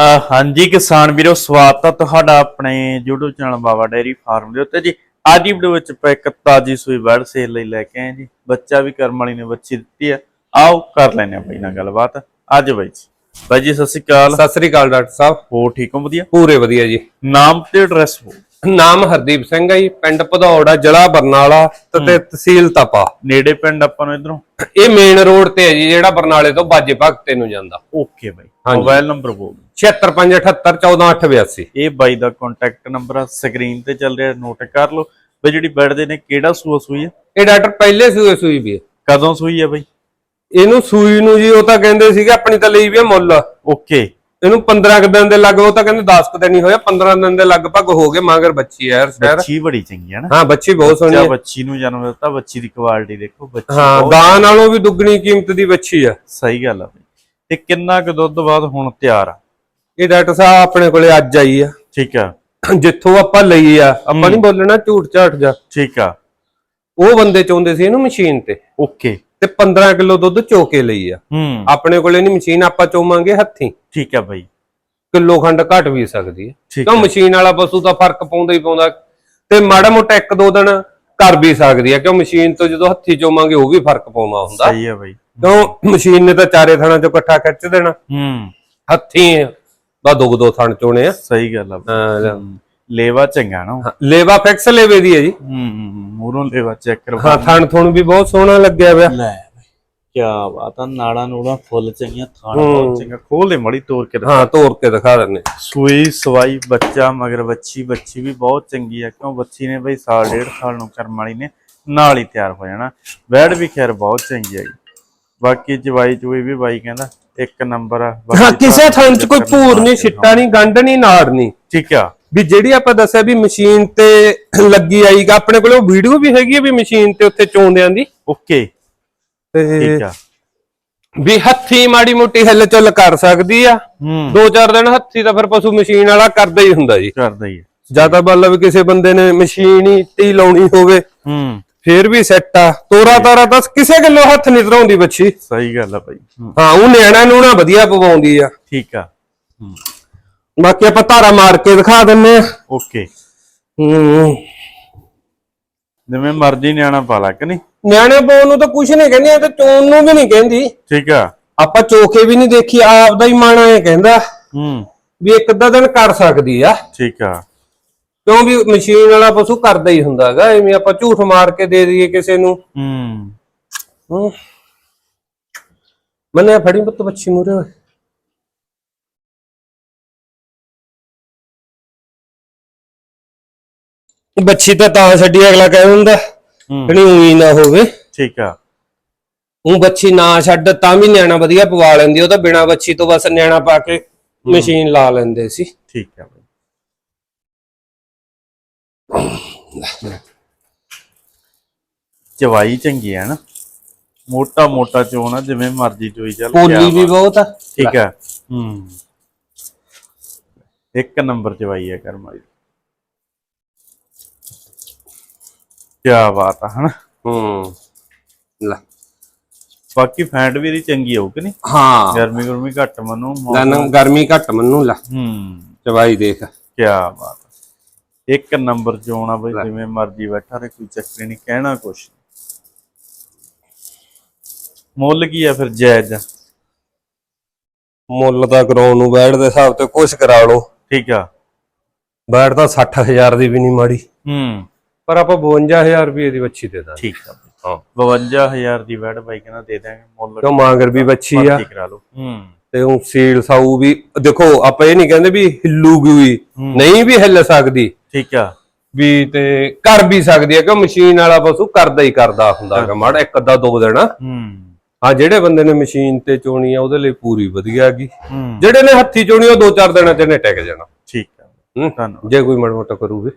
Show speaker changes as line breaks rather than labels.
ਹਾਂਜੀ ਕਿਸਾਨ ਵੀਰੋ ਸਵਾਗਤ ਹੈ ਤੁਹਾਡਾ ਆਪਣੇ YouTube channel Baba dairy farm ਦੇ ਉੱਤੇ ਜੀ। ਅੱਜ ਦੀ ਵੀਡੀਓ ਵਿੱਚ ਆਪਾਂ ਇੱਕ ਤਾਜੀ ਸੂਈ ਬਰਡ ਸੇਲ ਲਈ ਲੈ ਕੇ ਆਏ ਜੀ। ਬੱਚਾ ਵੀ ਕਰਮ ਵਾਲੀ ਨੇ ਬੱਚੀ ਦਿੱਤੀ ਹੈ ਆਓ ਕਰ ਲੈਨੇ ਆ ਬਈ ਨਾਲ ਗੱਲਬਾਤ। ਅੱਜ ਬਾਈ ਜੀ। ਬਾਈ ਜੀ ਸਤਿ ਸ਼੍ਰੀ ਅਕਾਲ।
ਸਤਿ ਸ੍ਰੀ ਅਕਾਲ ਡਾਕਟਰ ਸਾਹਿਬ।
ਹੋਰ ਠੀਕ ਹੋ? ਵਧੀਆ?
ਪੂਰੇ ਵਧੀਆ ਜੀ।
ਨਾਮ ਤੇ ਐਡਰੈਸ ਹੋ
ਨਾਮ ਹਰਦੀਪ ਸਿੰਘ ਹੈ ਜੀ ਪਿੰਡ ਭਦੌੜ ਜ਼ਿਲ੍ਹਾ ਬਰਨਾਲਾ ਤੇ ਤਹਿਸੀਲ ਤਪਾ।
ਨੇੜੇ ਪਿੰਡ ਆਪਾਂ ਨੂੰ ਇਧਰੋਂ?
ਇਹ ਮੇਨ ਰੋਡ ਤੇ ਹੈ ਜੀ ਜਿਹੜਾ ਬਰਨਾਲੇ ਤੋਂ ਬਾਜੇ ਭਗਤੇ ਨੂੰ ਜਾਂਦਾ।
ਓਕੇ ਬਾਈ। ਮੋਬਾਈਲ ਨੰਬਰ ਬੋਲ
7578141882
ਇਹ ਬਾਈ ਦਾ ਕੰਟੈਕਟ ਨੰਬਰ ਆ ਸਕਰੀਨ ਤੇ ਚੱਲ ਰਿਹਾ ਨੋਟ ਕਰ ਲਓ। ਬਈ ਜਿਹੜੀ ਬੈਡ ਦੇ ਨੇ ਕਿਹੜਾ ਸੂਆ ਸੂਈ ਹੈ
ਇਹ ਡਾਕਟਰ ਪਹਿਲੇ ਸੂਏ ਸੂਈ ਵੀ ਹੈ
ਕਦੋਂ ਸੂਈ ਹੈ ਬਾਈ?
ਇਹਨੂੰ ਸੂਈ ਨੂੰ ਜੀ ਉਹ ਤਾਂ ਕਹਿੰਦੇ ਸੀਗੇ ਆਪਣੀ ਤਾਂ ਲਈ ਵੀ ਮੁੱਲ।
ਓਕੇ
ਇਹਨੂੰ 15 ਕੁ ਦਿਨ ਦੇ ਲੱਗ ਉਹ ਤਾਂ ਕਹਿੰਦੇ 10 ਕੁ ਦਿਨ ਹੀ ਹੋਇਆ 15 ਦਿਨ ਦੇ ਲਗਭਗ ਹੋ ਗਏ ਮਗਰ ਬੱਚੀ ਹੈ ਯਾਰ ਸ਼ਹਿਰ।
ਬੱਚੀ ਬੜੀ ਚੰਗੀ ਹੈ ਨਾ।
ਹਾਂ ਬੱਚੀ ਬਹੁਤ ਸੋਹਣੀ ਹੈ।
ਬੱਚੀ ਨੂੰ ਜਨਮ ਦਿੱਤਾ ਬੱਚੀ ਦੀ ਕੁਆਲਿਟੀ ਦੇਖੋ ਬੱਚੀ
ਹਾਂ ਗਾਂ ਨਾਲੋਂ ਵੀ ਦੁੱਗਣੀ ਕੀਮਤ ਦੀ ਬੱਚੀ ਆ
ਸਹੀ ਗੱਲ ਆ ਤੇ ਕਿੰਨਾ ਕੁ ਦੁੱਧ ਬਾਅਦ ਹੁਣ ਤਿਆਰ ਆ?
ਇਹ ਡਾਕਟਰ ਸਾਹਿਬ ਆਪਣੇ ਕੋਲੇ ਅੱਜ ਆਈ ਆ।
ਠੀਕ ਆ।
ਜਿੱਥੋਂ ਆਪਾਂ ਲਈ ਆ ਆਪਾਂ ਨਹੀਂ ਬੋਲਣਾ ਝੂਠ ਝਾਟ ਜਾ।
ਠੀਕ ਆ।
ਉਹ ਬੰਦੇ ਚਾਹੁੰਦੇ ਸੀ ਇਹਨੂੰ ਮਸ਼ੀਨ ਤੇ।
ਓਕੇ।
15 ਕਿਲੋ ਦੁੱਧ ਚੋ ਕੇ ਲਈ ਆ।
ਹੂੰ।
ਆਪਣੇ ਕੋਲੇ ਨਹੀਂ ਮਸ਼ੀਨ ਆਪਾਂ ਚੋਵਾਂਗੇ ਹੱਥੀਂ।
ਠੀਕ ਆ ਬਈ।
ਕਿਲੋ ਖੰਡ ਘਟ ਵੀ ਸਕਦੀ ਹੈ ਕਿਉਂ ਮਸ਼ੀਨ ਵਾਲਾ ਪਸ਼ੂ ਤਾਂ ਫ਼ਰਕ ਪਾਉਂਦਾ ਹੀ ਪਾਉਂਦਾ। ਤੇ ਮਾੜਾ ਮੋਟਾ ਇੱਕ ਦੋ ਦਿਨ ਕਰ ਵੀ ਸਕਦੀ ਹੈ ਕਿਉਂ ਮਸ਼ੀਨ ਤੋਂ ਜਦੋਂ ਹੱਥੀਂ ਚੋਵਾਂਗੇ ਉਹ ਵੀ ਫ਼ਰਕ ਪਾਉਂਦਾ ਹੁੰਦਾ।
ਸਹੀ ਆ ਬਈ।
ਕਿਉਂ ਮਸ਼ੀਨ ਨੇ ਤਾਂ ਚਾਰੇ ਥਾਣਾ ਚੋਂ ਇਕੱਠਾ ਖਿੱਚ ਦੇਣਾ।
ਹੂੰ।
ਹੱਥੀਂ ਦਾ ਦੋ ਦੋ ਥਣ ਚੋਣੇ ਆ।
ਸਹੀ ਗੱਲ ਆ।
ਹਾਂ,
ਹੂੰ। ਲੇਵਾ ਚੰਗਾ ਨਾ
ਹਾਂ, ਲੇਵਾ ਫਿਕਸ ਲੇਵੇ ਦੀ ਹੈ ਜੀ।
ਹੂੰ ਮੂਰੋਂ ਲੇਵਾ ਚੈੱਕ ਕਰਵਾ
ਹਾਂ ਥਣ ਥੁਣ ਵੀ ਬਹੁਤ ਸੋਹਣਾ ਲੱਗਿਆ ਪਿਆ।
ਲੈ। ਕੀ ਬਾਤ ਆ ਨਾੜਾ ਨੂੜਾ ਫੁੱਲ ਚੰਗੀਆਂ ਥਾਣ ਚੰਗਾ ਖੋਲ ਦੇ ਮੜੀ ਤੋੜ ਕੇ ਦਿਖਾ।
ਹਾਂ ਤੋੜ ਕੇ ਦਿਖਾ ਦਿੰਨੇ
ਸੂਈ ਸਵਾਈ ਬੱਚਾ ਮਗਰ ਬੱਚੀ ਬੱਚੀ ਵੀ ਬਹੁਤ ਚੰਗੀ ਆ ਕਿਉਂ ਬੱਚੀ ਨੇ ਬਈ ਸਾਲ ਡੇਢ ਸਾਲ ਨੂੰ ਕਰਮ ਵਾਲੀ ਨੇ ਨਾਲ ਹੀ ਤਿਆਰ ਹੋ ਜਾਣਾ। ਬੈਡ ਵੀ ਖੈਰ ਬਹੁਤ ਚੰਗੀ ਹੈਗੀ ਬਾਕੀ ਜਵਾਈ ਚੂਈ ਵੀ ਬਾਈ ਕਹਿੰਦਾ ਇੱਕ ਨੰਬਰ ਆ ਬਾਕੀ
ਹਾਂ ਕਿਸੇ ਥਾਂ 'ਚ ਕੋਈ ਭੂਰ ਨਹੀਂ ਛਿੱਟਾ ਨਹੀਂ ਗੰਢ ਨਹੀਂ ਨਾੜ ਨਹੀਂ।
ਠੀਕ ਆ।
ਵੀ ਜਿਹੜੀ ਆਪਾਂ ਦੱਸਿਆ ਵੀ ਮਸ਼ੀਨ ਤੇ ਲੱਗੀ ਆਈਗਾ ਆਪਣੇ ਕੋਲ ਉਹ ਵੀਡੀਓ ਵੀ ਹੈਗੀ ਆ ਵੀ ਮਸ਼ੀਨ ਤੇ ਉੱਥੇ ਚੋਂਦਿਆਂ ਦੀ?
ਓਕੇ।
ਤੇ
ਠੀਕ ਆ।
ਵੀ ਹੱਥੀ ਮਾੜੀ ਮੋਟੀ ਹਿੱਲ ਚੁੱਲ ਕਰ ਸਕਦੀ ਆ।
ਹੂੰ।
ਦੋ ਚਾਰ ਦਿਨ ਹੱਥੀ ਤਾਂ ਫਿਰ ਪਸ਼ੂ ਮਸ਼ੀਨ ਵਾਲਾ ਕਰਦਾ ਹੀ ਹੁੰਦਾ ਜੀ।
ਕਰਦਾ ਹੀ ਹੈ
ਜ਼ਿਆਦਾ ਵੀ ਕਿਸੇ ਬੰਦੇ ਨੇ ਮਸ਼ੀਨ ਹੀ ਟੀ ਲਾਉਣੀ ਹੋਵੇ।
ਹੂੰ।
ਫੇਰ ਵੀ ਸੈੱਟ ਆ। ਤੋਰਾ ਤਾਰਾ ਤਾਂ ਕਿਸੇ ਗੱਲੋਂ ਹੱਥ ਨਹੀਂ ਧਰਾਉਂਦੀ ਬੱਚੀ।
ਸਹੀ ਗੱਲ ਆ ਬਾਈ। ਹੂੰ,
ਹਾਂ ਉਹ ਨਿਆਣਾ ਨੂੰ ਨਾ ਵਧੀਆ ਪਵਾਉਂਦੀ ਆ।
ਠੀਕ ਆ। ਹੂੰ।
ਬਾਕੀ ਆਪਾਂ ਧਾਰਾ ਮਾਰ ਕੇ ਦਿਖਾ ਦਿੰਨੇ ਆ।
ਓਕੇ।
ਹੂੰ।
ਜਿਵੇਂ ਮਰਜ਼ੀ ਨਿਆਣਾ ਪਾ ਲਾ ਕਿ ਨਹੀਂ?
ਨਿਆਣੇ ਪਾਉਣ ਨੂੰ ਤਾਂ ਕੁਝ ਨਹੀਂ ਕਹਿੰਦੀ ਤੇ ਚੋਣ ਨੂੰ ਵੀ ਨਹੀਂ ਕਹਿੰਦੀ।
ਠੀਕ ਆ।
ਆਪਾਂ ਚੋਕੇ ਵੀ ਨਹੀਂ ਦੇਖੀ ਆਪ ਦਾ ਹੀ ਮਨ ਐ ਕਹਿੰਦਾ
ਹੂੰ।
ਵੀ ਇੱਕ ਅੱਧਾ ਦਿਨ ਕਰ ਸਕਦੀ ਆ।
ਠੀਕ ਆ।
ਕਿਉਂ ਵੀ ਮਸ਼ੀਨ ਵਾਲਾ ਪਸ਼ੂ ਕਰਦਾ ਹੀ ਹੁੰਦਾਗਾ ਐਵੇਂ ਆਪਾਂ ਝੂਠ ਮਾਰ ਕੇ ਦੇ ਦਈਏ ਕਿਸੇ ਨੂੰ।
ਹੂੰ।
ਹੂੰ। ਮਨੇ ਫੜੀ ਪੁੱਤ ਬੱਚੀ ਮੂਰੇ ਹੋਏ ਬੱਚੀ ਤਾਂ ਤਾਂ ਛੱਡੀ ਅਗਲਾ ਕਹਿ ਦਿੰਦਾ।
ਹੂੰ।
ਜਿਹੜੀ ਉਹੀ ਨਾ ਹੋਵੇ।
ਠੀਕ ਆ।
ਉਹ ਬੱਚੀ ਨਾ ਛੱਡ ਤਾਂ ਵੀ ਨਿਆਣਾ ਵਧੀਆ ਪਵਾ ਲੈਂਦੀ ਉਹ ਤਾਂ ਬਿਨਾ ਬੱਚੀ ਤੋਂ ਬਸ ਨਿਆਣਾ ਪਾ ਕੇ ਮਸ਼ੀਨ ਲਾ ਲੈਂਦੇ ਸੀ।
ਠੀਕ ਆ ਬਾਈ। ਚਵਾਈ ਚੰਗੀ ਹੈ ਨਾ। ਮੋਟਾ ਮੋਟਾ ਚੋਣ ਆ ਜਿਵੇਂ ਮਰਜ਼ੀ ਚੋਈ ਚੱਲ
ਪੋਲੀ ਵੀ। ਬਹੁਤ ਆ।
ਠੀਕ ਆ। ਹੂੰ। ਇੱਕ ਨੰਬਰ ਚਵਾਈ ਹੈ ਕਰਮਾਈ ਕੀ ਬਾਤ ਆ ਹਨਾ?
ਹੂੰ। ਲੈ।
ਬਾਕੀ ਫੈਂਟ ਵੀ ਇਹਦੀ ਚੰਗੀ ਹੋਊ ਕਿ ਨਹੀਂ?
ਹਾਂ।
ਗਰਮੀ ਗਰਮੀ ਘੱਟ ਮਨੂੰ
ਗਨ ਗਰਮੀ ਘੱਟ ਮੰਨੂ ਲੈ।
ਹੂੰ।
ਚਵਾਈ ਦੇਖ।
ਕੀ ਬਾਤ। ਇੱਕ ਨੰਬਰ ਆ ਬਈ ਜਿਵੇਂ ਮਰਜ਼ੀ ਬੈਠਾ ਰੇ ਕੋਈ ਚੱਕਰ ਨਹੀਂ ਕਹਿਣਾ ਕੁਛ ਨੀ। ਮੁੱਲ ਕੀ ਆ ਫਿਰ ਜਾਇਜ਼?
ਮੁੱਲ ਤਾਂ ਕਰਾਉਣ ਨੂੰ ਬੈਠ ਦੇ ਹਿਸਾਬ ਤੇ ਕੁਛ ਕਰਾ ਲਓ।
ਠੀਕ ਆ।
ਬੈਠ ਤਾਂ 60000 ਦੀ ਵੀ ਨਹੀਂ ਮਾੜੀ।
ਹੂੰ।
ਪਰ ਆਪਾਂ 52000 ਰੁਪਏ ਦੀ ਬੱਚੀ ਦੇ ਦਾਂਗੇ।
ਠੀਕ ਆ ਬਈ।
ਹਾਂ।
52000 ਦੀ ਵੈਟ ਬਾਈ ਕਹਿੰਦਾ ਦੇ ਦਾਂਗੇ ਮੁੱਲ
ਕਿਉਂ ਮਾਂਗਰ ਵੀ ਬੱਚੀ ਆ।
ਮਰਜ਼ੀ ਕਰਾ ਲਓ। ਹੂੰ।
ਤੇ ਉਹ ਸੀਲ ਸਾਊ ਵੀ ਦੇਖੋ ਆਪਾਂ ਇਹ ਨਹੀਂ ਕਹਿੰਦੇ ਵੀ ਹਿੱਲੂਗੀ। ਨਹੀਂ ਵੀ ਹਿੱਲ ਸਕਦੀ।
ਠੀਕ ਆ।
ਵੀ ਤੇ ਕਰ ਵੀ ਸਕਦੀ ਹੈ ਕਿਉਂ ਮਸ਼ੀਨ ਵਾਲਾ ਪਸ਼ੂ ਕਰਦਾ ਹੀ ਕਰਦਾ ਹੁੰਦਾ ਹੈਗਾ। ਮਾੜਾ ਇੱਕ ਅੱਧਾ ਦੋ ਦਿਨ।
ਹੂੰ।
ਹਾਂ ਜਿਹੜੇ ਬੰਦੇ ਨੇ ਮਸ਼ੀਨ ਤੇ ਚੋਣੀ ਆ ਉਹਦੇ ਲਈ ਪੂਰੀ ਵਧੀਆ ਹੈਗੀ।
ਹੂੰ।
ਜਿਹੜੇ ਨੇ ਹੱਥੀ ਚੋਣੀ ਉਹ ਦੋ ਚਾਰ ਦਿਨਾਂ ਚ ਨੇ ਟਿਕ ਜਾਣਾ।
ਠੀਕ ਆ।
ਹੂੰ।
ਧੰਨਵਾਦ।
ਜੇ ਕੋਈ ਮਾੜਾ ਮੋਟਾ ਕਰੂਗੇ